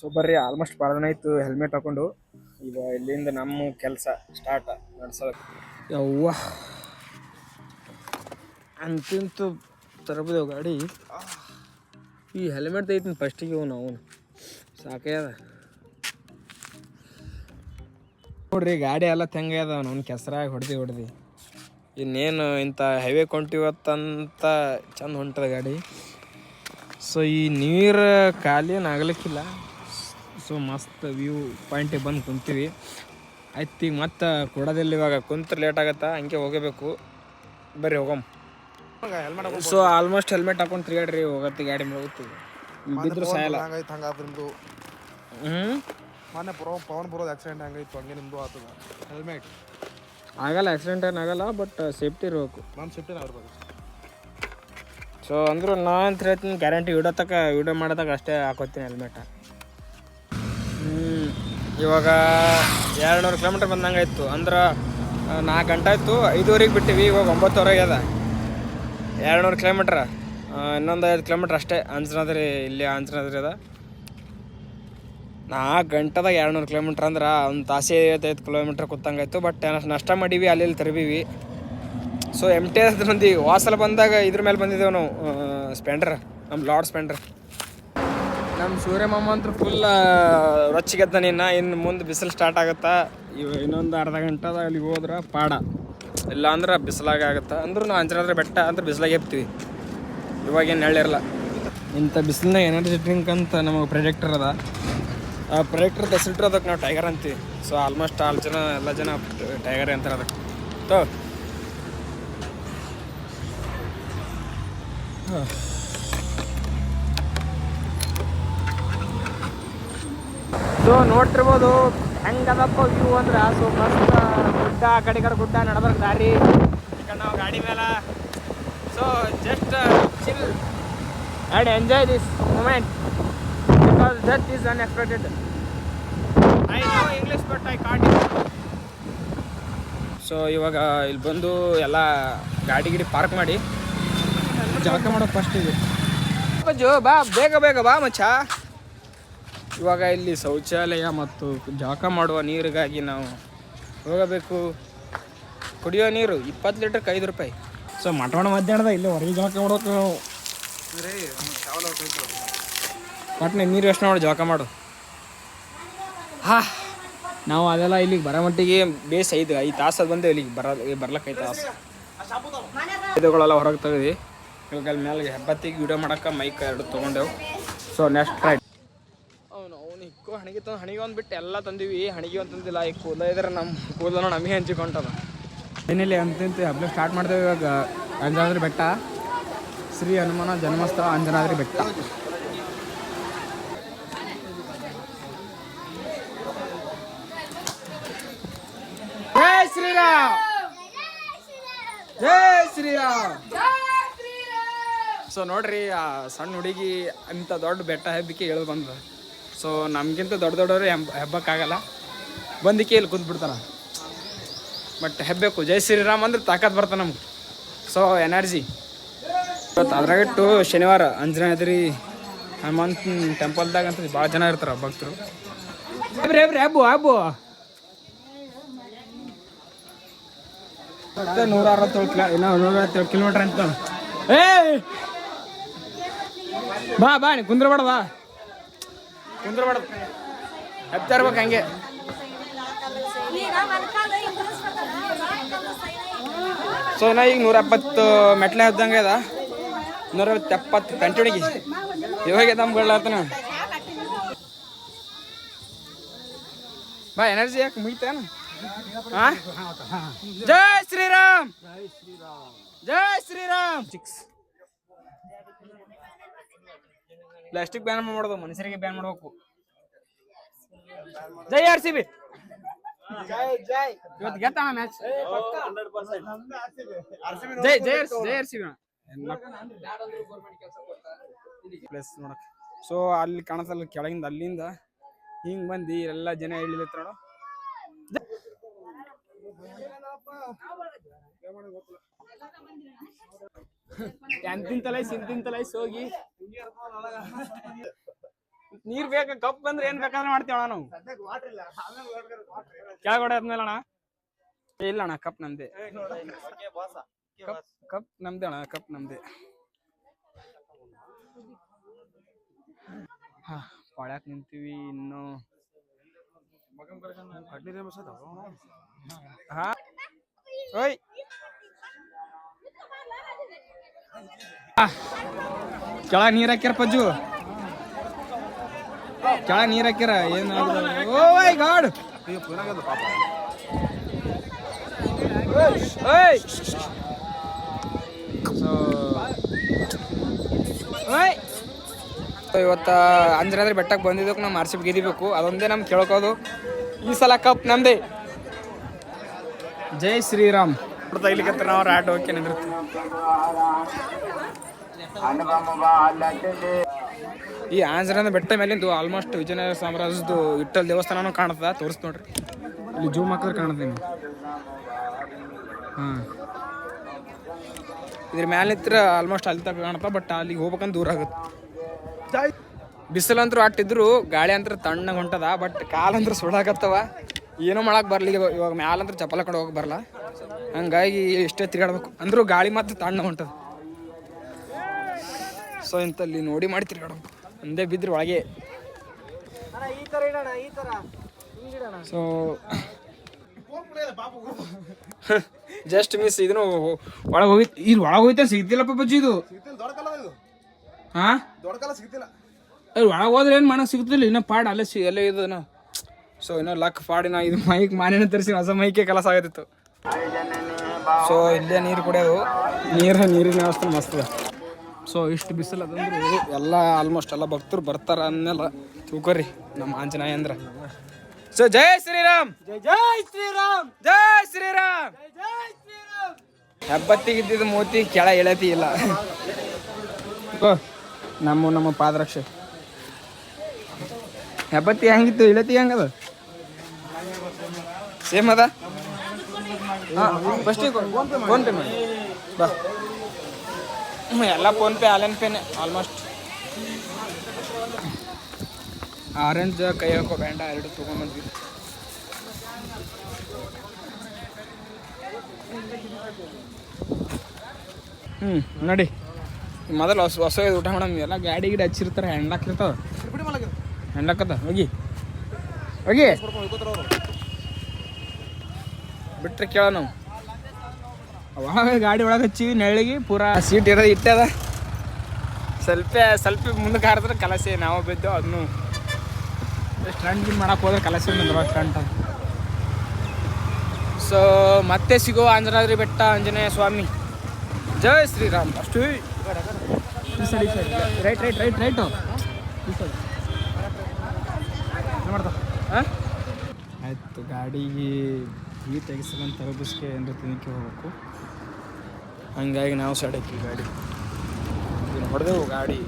So ಬರ್ರಿ almost ಭಾಳ ಇತ್ತು ಹೆಲ್ಮೆಟ್ ಹಾಕೊಂಡು. ಈಗ ಇಲ್ಲಿಂದ ನಮ್ಮ ಕೆಲಸ ಸ್ಟಾರ್ಟ್ ನಡ್ಸೋಕೆ ಯವ್ವ. ಅಂತಿಂತು ತರಬದೇವು ಗಾಡಿ? ಈ ಹೆಲ್ಮೆಟ್ ಐತಿ ಫಸ್ಟಿಗೆ ಇವು ನಾವು. ಅದ. ನೋಡ್ರಿ, ಗಾಡಿ ಎಲ್ಲ ತೆಂಗೆ ಅದ ಅವ್ನು ಕೆಸರಾಗಿ ಹೊಡೆದು ಹೊಡೆದು. ಇನ್ನೇನು ಇಂಥ ಹೈವೇ ಕೊಂಟಿವತ್ತಂತ ಚಂದ ಹೊಂಟದ ಗಾಡಿ. ಸೊ ಈ ನೀರು ಖಾಲಿ ಆಗ್ಲಿಕ್ಕಿಲ್ಲ. ಸೊ ಮಸ್ತ್ ವ್ಯೂ ಪಾಯಿಂಟಿಗೆ ಬಂದು ಕುಂತೀವಿ. ಆಯ್ತು ಈಗ ಮತ್ತೆ ಕೊಡೋದಿಲ್ಲ ಇವಾಗ ಕುಂತ್ರೆ ಲೇಟ್ ಆಗತ್ತಾ? ಹಂಗೆ ಹೋಗಬೇಕು. ಬರ್ರಿ ಹೋಗಮ್. ಸೊ ಆಲ್ಮೋಸ್ಟ್ ಹೆಲ್ಮೆಟ್ ಹಾಕೊಂಡು ತಿರ್ಗಾಡ್ರಿ ಹೋಗತ್ತೆ ಗಾಡಿ ಮೇಲೆ ಹೋಗ್ತೀವಿ. ಬಿದ್ದರೂ ಸಾಯಲ್ಲ. ನಿಮ್ದು. ಹ್ಞೂ ಮೊನ್ನೆ ಪುರ ಪವನ್ ಬರೋದು ಆಕ್ಸಿಡೆಂಟ್ ಹಂಗಾಯ್ತು ಹಂಗೆ ನಿಮ್ಮದು ಆತದ ಹೆಲ್ಮೆಟ್ ಆಗಲ್ಲ ಆಕ್ಸಿಡೆಂಟ್ ಏನು ಆಗಲ್ಲ ಬಟ್ ಸೇಫ್ಟಿ ಇರಬೇಕು. ನಾನು ಸೇಫ್ಟಿನ ಇರ್ಬೇಕು ಸೊ ಅಂದರು ನಾ ಅಂತ ಹೇಳ್ತೀನಿ ಗ್ಯಾರಂಟಿ ವಿಡಿಯೋ ತಕ ವಿಡಿಯೋ ಮಾಡೋದಾಗ ಅಷ್ಟೇ ಹಾಕೋತೀನಿ ಹೆಲ್ಮೆಟ ಇವಾಗ ಎರಡು ನೂರು ಕಿಲೋಮೀಟ್ರ್ ಬಂದಂಗೆ ಆಯಿತು. ಅಂದ್ರೆ ನಾಲ್ಕು ಗಂಟೆ ಆಯಿತು. ಐದುವರೆಗೆ ಬಿಟ್ಟಿವಿ, ಇವಾಗ ಒಂಬತ್ತುವರೆಗೆ ಅದ. ಎರಡು ನೂರು ಕಿಲೋಮೀಟ್ರ್ ಇನ್ನೊಂದು ಐದು ಕಿಲೋಮೀಟ್ರ್ ಅಷ್ಟೇ ಅಂಜನಾದ್ರಿ, ಇಲ್ಲಿ ಅಂಜನಾದ್ರಿ ಅದ. ನಾಲ್ಕು ಗಂಟೆದಾಗ ಎರಡು ನೂರು ಕಿಲೋಮೀಟ್ರ್ ಅಂದ್ರೆ, ಒಂದು ತಾಸೆ ಐವತ್ತೈದು ಕಿಲೋಮೀಟ್ರ್ ಕೂತಂಗಾಯ್ತು ಬಟ್ ನಷ್ಟ ಮಾಡೀವಿ, ಅಲ್ಲಿ ತರಬೀವಿ. ಸೊ ಎಂ ಟಿ ಎಸ್ ಬಂದು ವಾಸಲ ಬಂದಾಗ ಇದ್ರ ಮೇಲೆ ಬಂದಿದ್ದೇವೆ ನಾವು ಸ್ಪೆಂಡ್ರ್ ನಮ್ಮ ಲಾರ್ಡ್ ಸ್ಪೆಂಡರ್ ನಮ್ಮ ಸೂರ್ಯಮಾಮ ಅಂತೂ ಫುಲ್ ರೊಚ್ಚಿಗೆದ್ದ ನಿನ್ನ. ಇನ್ನು ಮುಂದೆ ಬಿಸಿಲು ಸ್ಟಾರ್ಟ್ ಆಗುತ್ತಾ? ಇವ ಇನ್ನೊಂದು ಅರ್ಧ ಗಂಟೆದಾಗ ಅಲ್ಲಿಗೆ ಹೋದ್ರೆ ಪಾಡ. ಇಲ್ಲ ಅಂದ್ರೆ ಬಿಸಿಲಾಗ ಆಗುತ್ತೆ? ಅಂದ್ರೂ ನಾವು ಅಂಚನಾದ್ರೆ ಬೆಟ್ಟ ಅಂದ್ರೆ ಬಿಸಿಲಾಗೆ ಎಪ್ತೀವಿ ಇವಾಗೇನು ಹೇಳಿರಲ್ಲ ಇಂಥ ಬಿಸಿಲಿನ ಎನರ್ಜಿ ಡ್ರಿಂಕ್ ಅಂತ ನಮಗೆ ಪ್ರೊಜೆಕ್ಟರ್ ಅದ. ಆ ಪ್ರೊಜೆಕ್ಟರ್ ಹೆಸರಿಟ್ರು ಅದಕ್ಕೆ ನಾವು ಟೈಗರ್ ಅಂತೀವಿ. ಸೊ ಆಲ್ಮೋಸ್ಟ್ ಆಲ್ ಜನ, ಎಲ್ಲ ಜನ ಟೈಗರ್ ಅಂತಾರೆ ಅದಕ್ಕೆ ತೋ. ಸೊ ನೋಡ್ತಿರ್ಬೋದು. ಹೆಂಗದಪ್ಪ ವ್ಯೂ ಅಂದ್ರೆ? ಸೊ ಮಸ್ತ್ ಗುಡ್ಡ, ಆ ಗುಡ್ಡ ನಡ್ಬರ್ಕ್ ದಾರಿ. ಕಡೆ ನಾವು ಗಾಡಿ ಮೇಲೆ. So just chill and enjoy this moment because that is unexpected I know English but I caught so ಇವಾಗ ಇಲ್ಲಿ ಬಂದು ಎಲ್ಲ ಗಾಡಿ ಗಿಡಿ ಪಾರ್ಕ್ ಮಾಡಿ. ಜಳಕ ಮಾಡೋ ಫಸ್ಟ್ ಇದೆ. ಬಾ, ಬೇಗ ಬೇಗ ಬಾ, ಮಚ್ಚ. ಇವಾಗ ಇಲ್ಲಿ ಶೌಚಾಲಯ ಮತ್ತು ಜಾಕ ಮಾಡುವ ನೀರಿಗಾಗಿ ನಾವು ಹೋಗಬೇಕು. ಕುಡಿಯೋ ನೀರು ಇಪ್ಪತ್ತು ಲೀಟರ್ಗೆ ಐದು ರೂಪಾಯಿ. ಸೊ ಮಟವಾಡ ಮಧ್ಯಾಹ್ನದ ಇಲ್ಲಿ ಹೊರಗೆ ಜಾಕ ಮಾಡೋಕೆ ನಾವು ಪಟ್ನೆ ನೀರು ಎಷ್ಟು ನೋಡಿ ಜಾಕ ಮಾಡು. ಹಾ ನಾವು ಅದೆಲ್ಲ ಇಲ್ಲಿಗೆ ಬರೋ ಮಟ್ಟಿಗೆ ಬೇಸ್ ಐದು ಐದು ತಾಸು ಬಂದೇವು ಇಲ್ಲಿಗೆ ಬರ ಬರ್ಲಕ್ಕೆ ಐದು ತಾಸು. ಇದುಗಳೆಲ್ಲ ಹೊರಗೆ ತೆಗೆದು. ಇವಾಗ ಅಲ್ಲಿ ಮೇಲೆ ಹೆಬ್ಬತ್ತಿಗೆ ವಿಡಿಯೋ ಮಾಡೋಕೆ ಮೈಕ್ ಎರಡು ತೊಗೊಂಡೆವು. ಸೊ ನೆಕ್ಸ್ಟ್ ಟ್ರೈ ಅವನು ಅವನು ಇಕ್ಕೋ ಹಣಿಗೆ ತಂದು ಹಣಿಗೆ ಒಂದು ಬಿಟ್ಟು ಎಲ್ಲ ತಂದೀವಿ. ಹಣಿಗೆ ಒಂದು ತಂದಿಲ್ಲ. ಈ ಕೂದಲ ಇದ್ರೆ ನಮ್ಮ ಕೂದಲ ನಮಗೆ ಹಂಚಿಕೊಂಡದ ಏನಿಲ್ಲ ಅಂತಂತ ಹಬ್ಬ ಸ್ಟಾರ್ಟ್ ಮಾಡ್ತೇವೆ ಇವಾಗ ಅಂಜನಾದ್ರಿ ಬೆಟ್ಟ. ಶ್ರೀ ಹನುಮಾನ ಜನ್ಮಸ್ಥಳ ಅಂಜನಾದ್ರಿ ಬೆಟ್ಟ. ಜೈ ಶ್ರೀರಾಮ್! ಜೈ ಶ್ರೀರಾಮ್! ಸೊ ನೋಡ್ರಿ ಆ ಸಣ್ಣ ಹುಡುಗಿ ಅಂತ ದೊಡ್ಡ ಬೆಟ್ಟ ಹೆಬ್ಬಕ್ಕೆ ಇಳಿದು ಬಂದ ಸೊ ನಮಗಿಂತ ದೊಡ್ಡ ದೊಡ್ಡವರು ಹೆಬ್ ಹೆಬ್ಬಕ್ಕಾಗಲ್ಲ. ಬಂದಿಕ್ಕೆ ಇಲ್ಲಿ ಕುಂತ್ಬಿಡ್ತಾನ. ಬಟ್ ಹೆಬ್ಬಬೇಕು ಜೈ ಶ್ರೀರಾಮ್ ಅಂದ್ರೆ ತಾಕತ್ ಬರ್ತಾನೆ ನಮ್ಗೆ. So energy. ಇವತ್ತು ಅದ್ರಾಗಿಟ್ಟು ಶನಿವಾರ ಅಂಜನಾದ್ರಿ ಹನುಮಂತ ಟೆಂಪಲ್ದಾಗ ಅಂತ ಭಾಳ ಜನ ಇರ್ತಾರೆ ಭಕ್ತರು. ಹೆಬ್ರಿ ಹೆಬ್ರಿ, ಹಬ್ಬು ಹಬ್ಬು. ನೂರ ಅರವತ್ತೇಳು ಕಿಲೋ, ಇನ್ನೂ ನೂರ ಅರವತ್ತೇಳು ಕಿಲೋಮೀಟ್ರ್ ಅಂತ. ಏ ಬಾ ಬಾ, ನೀ ಕುಂದ್ರಬೇಡ, ಬಾ. ಕುಂದ್ರಬೇಡ ಹತ್ತಾ ಇರ್ಬೇಕು ಹಂಗೆ. ಸೊ ನಾ ಈಗ ನೂರ ಎಪ್ಪತ್ತು ಮೆಟ್ಲೆ ಹತ್ತಂಗೆ ಅದ. ನೂರ ಎಪ್ಪತ್ತು ಕಂಟಿನ್ಯೂಗಿ. ಇವಾಗ ದಮ್ಗಳಾತನ ಬಾ ಎನರ್ಜಿ ಯಾಕೆ ಮುಗಿತೇನು ಶ್ರೀರಾಮ್. ಜೈ ಶ್ರೀರಾಮ್. ಜೈ ಶ್ರೀರಾಮ್. ಸಿಕ್ಸ್. ಪ್ಲಾಸ್ಟಿಕ್ ಬ್ಯಾನ್ ಮಾಡೋದು ಮನುಷ್ಯರಿಗೆ ಬ್ಯಾನ್ ಮಾಡ್ಬೇಕು. ಜೈ ಆರ್ ಸಿ ಬಿ ಇವತ್ತು ಗೆತ್ತಾನ ಮ್ಯಾಚ್ ಜೈ ಜೈ ಆರ್ ಜೈ ಆರ್ ಸಿ ಬಿ ಪ್ಲಸ್ ನೋಡಕ್. ಸೊ ಅಲ್ಲಿ ಕಾಣತ್ತಲ್ಲ ಕೆಳಗಿಂದ ಅಲ್ಲಿಂದ ಹಿಂಗ್ ಬಂದಿ ಎಲ್ಲ ಜನ ಹೇಳಿದ್ರೆ ನೋಡು. ಎಂತಿನ ತಲೆ ಸಿಂತಿನ ತಲೆ ಹೋಗಿ. ನೀರ್ ಬೇಕ ಕಪ್ ಬಂದ್ರೆ ಏನ್ ಬೇಕಾದ್ರೆ ಮಾಡ್ತೀವಿ ನಾವು? ಕೆಳಗಡೆ ಆದ್ಮೇಲೆ ಅಣ್ಣ ಇಲ್ಲ ಅಣ್ಣ ಕಪ್ ನಮ್ದೆ. ಕಪ್ ಕಪ್ ನಮ್ದೆ ಅಣ್ಣ ಕಪ್ ನಮ್ದೆ. ಹಾ ಪಾಳ್ಯಾಕ್ ನಿಂತೀವಿ ಇನ್ನು. ಹಾ. ಓಯ್. ಕೆಳಗ್ ನೀರ್ ಹಾಕ್ಯಾರ ಪಜ್ಜು. ಕೆಳ ನೀರ್ ಹಾಕ್ಯಾರ ಏನ್ ಓ ಮೈ ಗಾಡ್! ಇವತ್ತ ಅಂಜನಾದ್ರಿ ಬೆಟ್ಟಕ್ಕೆ ಬಂದಿದ್ದಕ್ಕೆ ನಾವು ಆರ್ ಸಿ ಬಿ ಗೆದಿಬೇಕು. ಅದೊಂದೇ ನಮ್ಗೆ ಕೇಳ್ಕೋದು ಈ ಸಲ ಕಪ್ ನಮ್ದೇ. ಜೈ ಶ್ರೀರಾಮ್. ಇಲ್ಲಿಗತ್ತ ನಾವು ಆಟ ಹೋಗಿ ನಿಂದಿರ್ತೀವಿ ಈ ಆಂಜನೇಯ ಬೆಟ್ಟ ಮೇಲಿಂದು ಆಲ್ಮೋಸ್ಟ್ ವಿಜಯನಗರ ಸಾಮ್ರಾಜ್ಯದ್ದು ಇಟ್ಟಲ್ ದೇವಸ್ಥಾನನೂ ಕಾಣ್ತದ ತೋರಿಸ್ ನೋಡ್ರಿ. ಇಲ್ಲಿ ಜೂಮ್ ಹಾಕಿದ್ರೆ ಕಾಣುತ್ತೆ ನಿಮ್ಗೆ ಹಾಂ. ಇದ್ರ ಮೇಲೆ ನಿಂತ್ರ ಆಲ್ಮೋಸ್ಟ್ ಅಲ್ಲಿ ತಕ್ಕ ಕಾಣ್ತಾ ಬಟ್ ಅಲ್ಲಿಗೆ ಹೋಗ್ಬೇಕಂತ ದೂರ ಆಗುತ್ತೆ. ಬಿಸಿಲಂತರೂ ಅಟ್ಟಿದ್ರು ಗಾಳಿ ಅಂತರ ತಣ್ಣಗೆ ಹೊಂಟದ ಬಟ್ ಕಾಲಂತ್ರ ಸುಡಾಕತ್ತವ ಏನೂ ಮಾಡಕ್ಕೆ ಬರ್ಲಿ ಇವಾಗ ಮ್ಯಾಲಂತ್ರ ಚಪ್ಪಲ ಕಡೆ ಹೋಗಕ್ ಬರಲ್ಲ ಹಂಗಾಗಿ ಎಷ್ಟೇ ತಿರ್ಗಾಡ್ಬೇಕು. ಅಂದ್ರು ಗಾಳಿ ಮಾತ್ರ ತಣ್ಣ ಹೊಂಟದ ಸೊ ಇಂತಲ್ಲಿ ನೋಡಿ ಮಾಡಿ ತಿರ್ಗಾಡ್ಬೇಕು. ಒಂದೇ ಬಿದ್ರು ಒಳಗೆ. ಸೊ ಜಸ್ಟ್ ಮಿಸ್ ಇದನ್ನು ಒಳಗೆ ಹೋಗಿ ಇಲ್ಲಿ ಒಳಗೆ ಹೋಯ್ತಾ ಸಿಗ್ತಿಲ್ಲಪ್ಪ ಬಜ್ಜಿ ಇದು? ಇದು. ಹಾ? ಒಳಗೆ ಹೋದ್ರೆ ಏನು ಮಾಡಕ್ ಸಿಗ್ತಿಲ್ಲ ಇನ್ನೂ ಪಾಡ್ ಅಲ್ಲೇ ಸಿ ಅಲ್ಲೇ ಇದು ಸೊ ಇನ್ನೂ ಲಕ್ ಪಾಡಿನ ಇದು ಮೈಕ್ ಮಾನೇನ ತರಿಸಿ ಹೊಸ ಮೈಕೆ ಕೆಲಸ ಆಗತ್ತಿತ್ತು. ಸೊ ಇಲ್ಲೇ ನೀರು ಕುಡಿಯೋದು? ನೀರು ನೀರಿನ ವ್ಯವಸ್ಥೆ ಮಸ್ತ್ ಸೊ ಇಷ್ಟು ಬಿಸಿಲು ಅದಂದ್ರೆ ಎಲ್ಲ ಆಲ್ಮೋಸ್ಟ್ ಎಲ್ಲ ಭಕ್ತರು ಬರ್ತಾರ ಅನ್ನೆಲ್ಲ. ತಿಳ್ಕೊರಿ ನಮ್ಮ ಆಂಜನೇಯ ಅಂದ್ರೆ. ಸೊ ಜೈ ಶ್ರೀರಾಮ್! ಜೈ ಜೈ ಶ್ರೀರಾಮ್! ಜೈ ಶ್ರೀರಾಮ್! ಹೆಬ್ಬತ್ತಿಗೆ ಇದ್ದಿದ್ದು ಮೂತಿ ಕೆಳ ಎಳತಿ ಇಲ್ಲ. ನಮ್ಮ ನಮ್ಮ ಪಾದರಕ್ಷೆ. ಹೆಬ್ಬತ್ತಿ ಹೆಂಗಿತ್ತು? ಇಳತಿ ಹೆಂಗದ? ಸೇಮ್ ಅದ? ಫಸ್ಟಿಗೆ ಫೋನ್ ಪೇ ಮಾಡಿ. ಬಾ. ಎಲ್ಲ ಫೋನ್ ಪೇ ಆನ್ಲೈನ್ ಪೇನೆ ಆಲ್ಮೋಸ್ಟ್ ಆರೆಂಜ್ ಕೈ ಹಾಕೋ ಬ್ಯಾಂಡ ಎರಡು ತೊಗೊಂಬಂದ್ವಿ ಹ್ಞೂ ನಡಿ. ಮೊದಲು ಹೊಸ ಹೊಸ ಊಟ ಮೇಡಮ್. ಎಲ್ಲ ಗಾಡಿ ಗಿಡಿ ಹಚ್ಚಿರ್ತಾರೆ ಹೆಣ್ಲಾಕಿರ್ತಾವ ಹೆಣ್ಲಾಕತ್ತ ಹೋಗಿ. ಹೋಗಿ. ಬಿಟ್ರೆ ಕೇಳ ನಾವು ಅವಾಗ ಗಾಡಿ ಒಳಗೆ ಹಚ್ಚಿ ನೆಳ್ಳಿಗೆ ಪೂರಾ ಸೀಟ್ ಇರೋದು ಇಟ್ಟದ ಸ್ವಲ್ಪ ಸ್ವಲ್ಪ ಮುಂದಕ್ಕೆ ಹಾರಿದ್ರೆ ಕಲಸೆ, ನಾವು ಬಿದ್ದು ಅದನ್ನು ಸ್ಟಂಟ್ ಗಿನ್ ಮಾಡಕ್ಕೆ ಹೋದ್ರೆ ಕಲಸೆ ಸ್ಟ್ರಂಟ್ ಅದು ಸೊ ಮತ್ತೆ ಸಿಗೋ ಆಂಧ್ರಾದ್ರಿ ಬೆಟ್ಟ, ಆಂಜನೇಯ ಸ್ವಾಮಿ. ಜೈ ಶ್ರೀರಾಮ್. ಅಷ್ಟು ಸರಿ ರೈಟ್ ರೈಟ್ ರೈಟ್ ರೈಟು ಮಾಡ್ತಾ? ಹಾಂ? ಆಯ್ತು ಗಾಡಿಗೆ ಈ ತೆಗಿಸ್ಕೊಂಡ್ ತರಬಿಸ್ಕೆ ಏನಾರ ತಿನ್ನಕ್ಕೆ ಹೋಗಬೇಕು? ಹಂಗಾಗಿ ನಾವು ಸಡಕ್ಕೆ ಗಾಡಿ ಹೊಡೆದೆವು ಗಾಡಿ